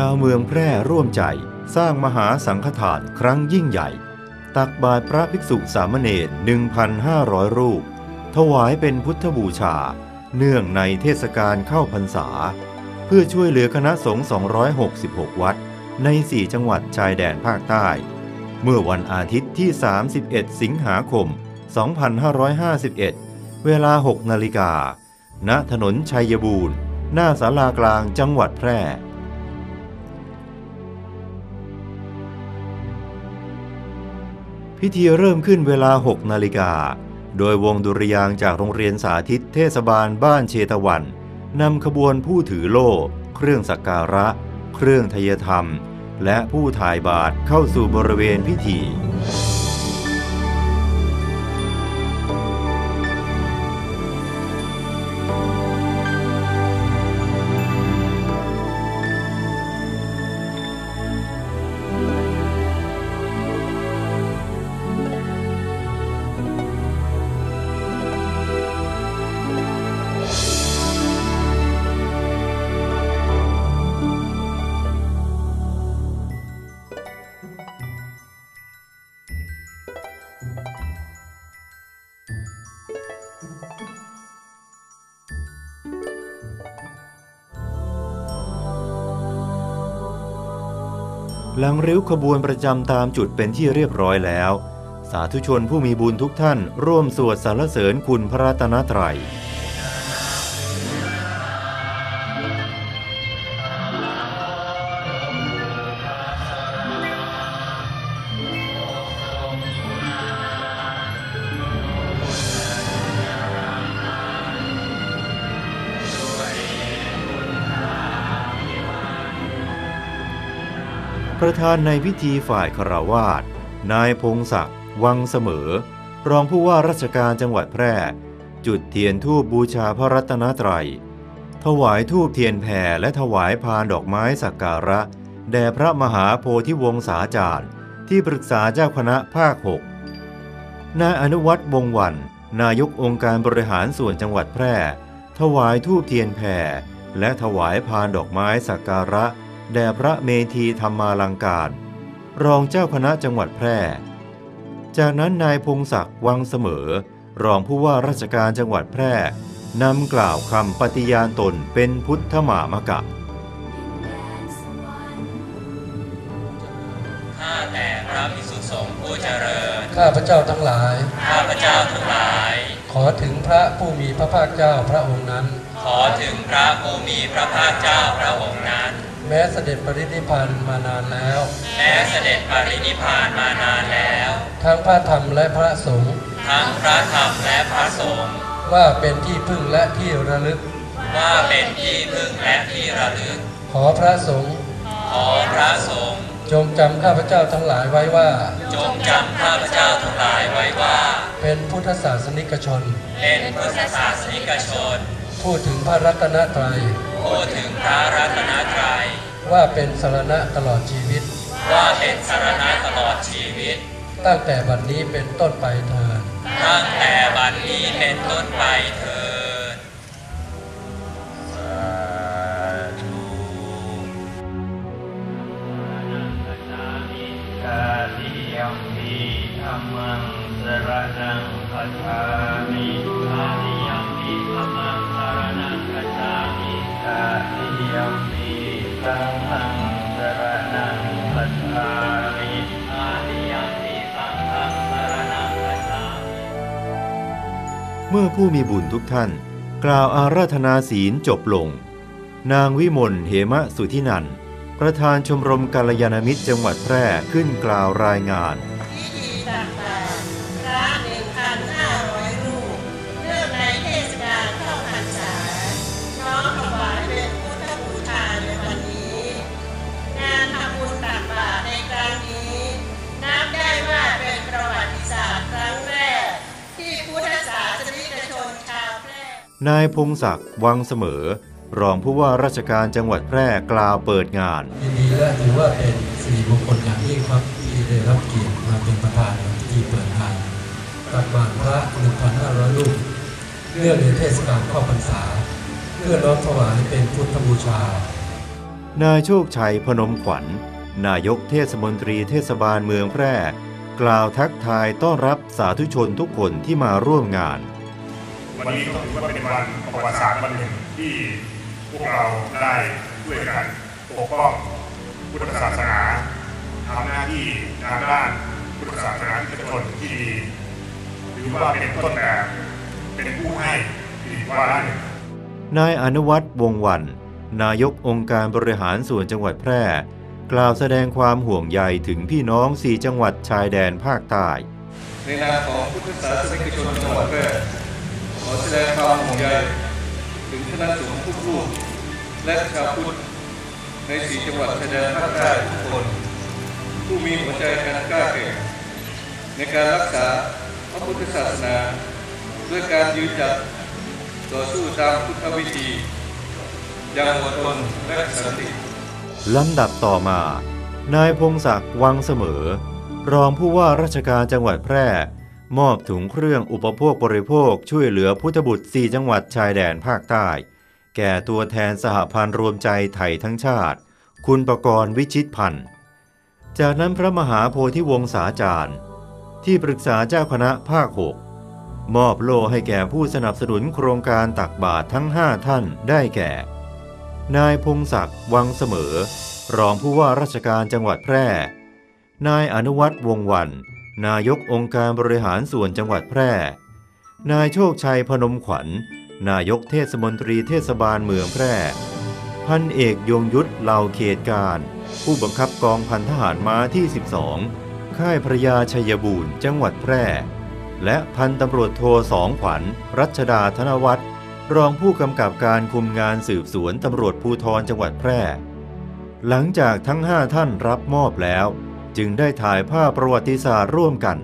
ชาวเมืองแพร่ร่วมใจ สร้างมหาสังฆทานครั้งยิ่งใหญ่ ตักบาตรพระภิกษุสามเณร1,500 รูป ถวายเป็นพุทธบูชา เนื่องในเทศกาลเข้าพรรษา เพื่อช่วยเหลือคณะสงฆ์266 วัด ใน 4 จังหวัดชายแดนภาคใต้ เมื่อวันอาทิตย์ที่ 31 สิงหาคม 2551 เวลา 6 นาฬิกาณถนนชัยบูรณ์ หน้าศาลากลางจังหวัดแพร่ พิธีเริ่มขึ้นเวลา 6 นาฬิกา โดยวงดุริยางจากโรงเรียนสาธิตเทศบาลบ้านเชตวันนำขบวนผู้ถือโล่ เครื่องสักการะ เครื่องทยธรรม และผู้ถ่ายบาทเข้าสู่บริเวณพิธี หลังริ้วขบวนประจำตามจุดเป็นที่เรียบร้อยแล้ว สาธุชนผู้มีบุญทุกท่านร่วมสวดสรรเสริญคุณพระรัตนตรัย ประธานในพิธีฝ่ายคารวาสนายพงศักดิ์วังเสมอ รองผู้ว่าราชการจังหวัดแพร่ จุดเทียนทูบบูชาพระรัตนตรัย ถวายทูบเทียนแผ่และถวายพานดอกไม้สักการะ แด่พระมหาโพธิวงศาจารย์ ที่ปรึกษาเจ้าคณะภาคหกนายอนุวัตรวงวัน นายกองค์การบริหารส่วนจังหวัดแพร่ ถวายทูบเทียนแผ่และถวายพานดอกไม้สักการะ แด่พระเมธีธรรมาลังการ รองเจ้าคณะจังหวัดแพร่ จากนั้นนายพงศักดิ์วังเสมอ รองผู้ว่าราชการจังหวัดแพร่นำกล่าวคำปฏิญาณตนเป็นพุทธมามกะข้าแต่พระภิกษุสงฆ์ผู้เจริญ ข้าพระเจ้าทั้งหลาย ข้าพระเจ้าทั้งหลาย ขอถึงพระผู้มีพระภาคเจ้าพระองค์นั้น ขอถึงพระผู้มีพระภาคเจ้าพระองค์นั้น แม้เสด็จปรินิพพานมานานแล้ว แม้เสด็จปรินิพพานมานานแล้ว ทั้งพระธรรมและพระสงฆ์ทั้งพระธรรมและพระสงฆ์ว่าเป็นที่พึ่งและที่ระลึก ว่าเป็นที่พึ่งและที่ระลึก ขอพระสงฆ์ขอพระสงฆ์จงจำข้าพเจ้าทั้งหลายไว้ว่า จงจำข้าพเจ้าทั้งหลายไว้ว่า เป็นพุทธศาสนิกชน เป็นพุทธศาสนิกชน พูดถึงพระรัตนตรัย พูดถึงพระรัตนตรัย ว่าเป็นสรณะตลอดชีวิต ว่าเป็นสารณะตลอดชีวิต ตั้งแต่บัดนี้เป็นต้นไปเถิดตั้งแต่บัดนี้เป็นต้นไปเถิดกาติยัมปีธรรมังสรณังคัจฉา ผู้มีบุญทุกท่าน กล่าวอาราธนาศีลจบลง นางวิมลเหมะสุทินัน ประธานชมรมกาลยานามิตรจังหวัดแพร่ขึ้นกล่าวรายงาน นายพงศักดิ์วังเสมอ รองผู้ว่าราชการจังหวัดแพร่กล่าวเปิดงานยินดีและถือว่าเป็นสิริมงคลอย่างยิ่งครับที่ได้รับเกียรติมาเป็นประธานในพิธีเปิดงานตักบาตรพระ1,500รูปเนื่องในเทศกาลเข้าพรรษา เพื่อน้อมถวายเป็นพุทธบูชา นายโชคชัยพนมขวัญ นายกเทศมนตรีเทศบาลเมืองแพร่ กล่าวทักทายต้อนรับสาธุชนทุกคนที่มาร่วมงาน วันนี้ต้องถือว่าเป็นวันประวัติศาสตร์วันหนึ่งที่พวกเราได้ช่วยกันปกป้องพุทธศาสนาทำหน้าที่ทางด้านพุทธศาสนาธิชนที่ดีถือว่าเป็นต้นแบบเป็นผู้ให้ที่ว่าได้หนึ่งนายอนุวัฒน์วงศ์วัน นายกองค์การบริหารส่วนจังหวัดแพร่ กล่าวแสดงความห่วงใยถึงพี่น้องสี่จังหวัดชายแดนภาคใต้ในนามของพุทธศาสนิกชนจังหวัดแพร่ ขอแสดงความห่วงใยถึงคณะสงฆ์ทุกรูปและชาวพุทธในสี่จังหวัดชายแดนภาคใต้ทุกคน ผู้มีหัวใจการกล้าแกร่งในการรักษาพระพุทธศาสนา ด้วยการยืนหยัดต่อสู้ตามพุทธวิธีอย่างอดทนและสันติลำดับต่อมา นายพงศักดิ์วังเสมอ รองผู้ว่าราชการจังหวัดแพร่ มอบถุงเครื่องอุปโภคบริโภคช่วยเหลือพุทธบุตร 4 จังหวัดชายแดนภาคใต้ แก่ตัวแทนสหพันธ์รวมใจไทยทั้งชาติ คุณประกรณ์วิชิตพันธ์ จากนั้นพระมหาโพธิวงศาจารย์ ที่ปรึกษาเจ้าคณะภาค6มอบโล่ให้แก่ผู้สนับสนุนโครงการตักบาตรทั้ง 5 ท่านได้แก่ นายพงศักดิ์วังเสมอ รองผู้ว่าราชการจังหวัดแพร่ นายอนุวัฒน์วงศ์วัน นายกองค์การบริหารส่วนจังหวัดแพร่ นายโชคชัยพนมขวัญ นายกเทศมนตรีเทศบาลเมืองแพร่ พันเอกยงยุทธเหล่าเขตการ ผู้บังคับกองพันทหารม้าที่ 12 ค่ายพระยาชัยบูรณ์จังหวัดแพร่ และพันตำรวจโทสองขวัญ รัชดาธนวัฒน์รองผู้กำกับการคุมงานสืบสวนตำรวจภูธรจังหวัดแพร่ หลังจากทั้งห้าท่านรับมอบแล้ว จึงได้ถ่ายภาพประวัติศาสตร์ร่วมกัน